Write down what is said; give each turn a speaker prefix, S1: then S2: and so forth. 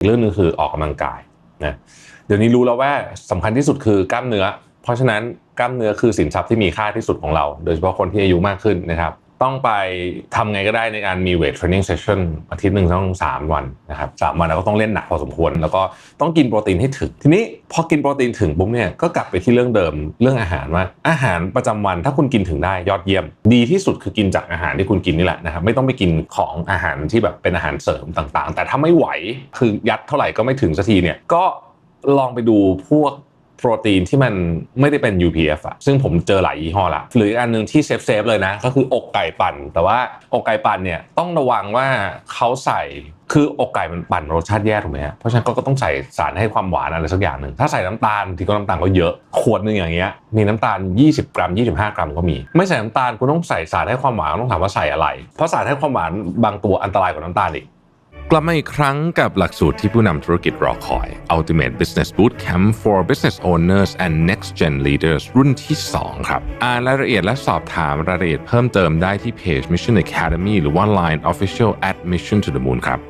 S1: อีกเรื่องหนึงคือออกกำลังกายนะเดี๋ยวนี้รู้แล้วว่าสำคัญที่สุดคือกล้ามเนื้อ เพราะฉะนั้นกล้ามเนื้อคือสินทรัพย์ที่มีค่าที่สุดของเรา โดยเฉพาะคนที่อายุมากขึ้นนะครับ ต้องไปทำไงก็ได้ในการมีเวทเทรนนิ่งเซสชั่นอาทิตย์หนึ่งต้องสามวันนะครับสามวันเราก็ต้องเล่นหนักพอสมควร แล้วก็ต้องกินโปรตีนให้ถึง ทีนี้พอกินโปรตีนถึงปุ๊บเนี่ยก็กลับไปที่เรื่องเดิมเรื่องอาหารว่าอาหารประจำวันถ้าคุณกินถึงได้ยอดเยี่ยม ดีที่สุดคือกินจากอาหารที่คุณกินนี่แหละนะครับไม่ต้องไปกินของอาหารที่แบบเป็นอาหารเสริมต่างๆ แต่ถ้าไม่ไหวคือยัดเท่าไหร่ก็ไม่ถึงสักทีเนี่ยก็ลองไปดูพวก โปรตีนที่มันไม่ได้เป็น UPF อะซึ่งผมเจอหลายยี่ห้อละหรืออันหนึงที่เซฟเซฟเลยนะ ก็คืออกไก่ปั่น แต่ว่าอกไก่ปั่นเนี่ยต้องระวังว่าเขาใส่คืออกไก่มันปั่นรสชาติแย่ถูกไหมฮะเพราะฉะนั้นก็ต้องใส่สารให้ความหวานอะไรสักอย่างหนึ่งถ้าใส่น้ำตาลที่ก็น้ำตาลก็เยอะขวดหนึงอย่างเงี้ยมีน้ำตาล 20 กรัม 25 กรัมก็มี ไม่ใส่น้ำตาลคุณต้องใส่สารให้ความหวานต้องถามว่าใส่อะไร เพราะสารให้ความหวานบางตัวอันตรายกว่าน้ำตาลอีก
S2: กลับมาอีกครั้งกับหลักสูตรที่ผู้นำธุรกิจรอคอย Ultimate Business Bootcamp for Business Owners and Next Gen Leaders รุ่นที่ 2 ครับ อ่านรายละเอียดและสอบถามรายละเอียดเพิ่มเติมได้ที่เพจ Mission Academy หรือว่า Line Official at Mission to the Moon ครับ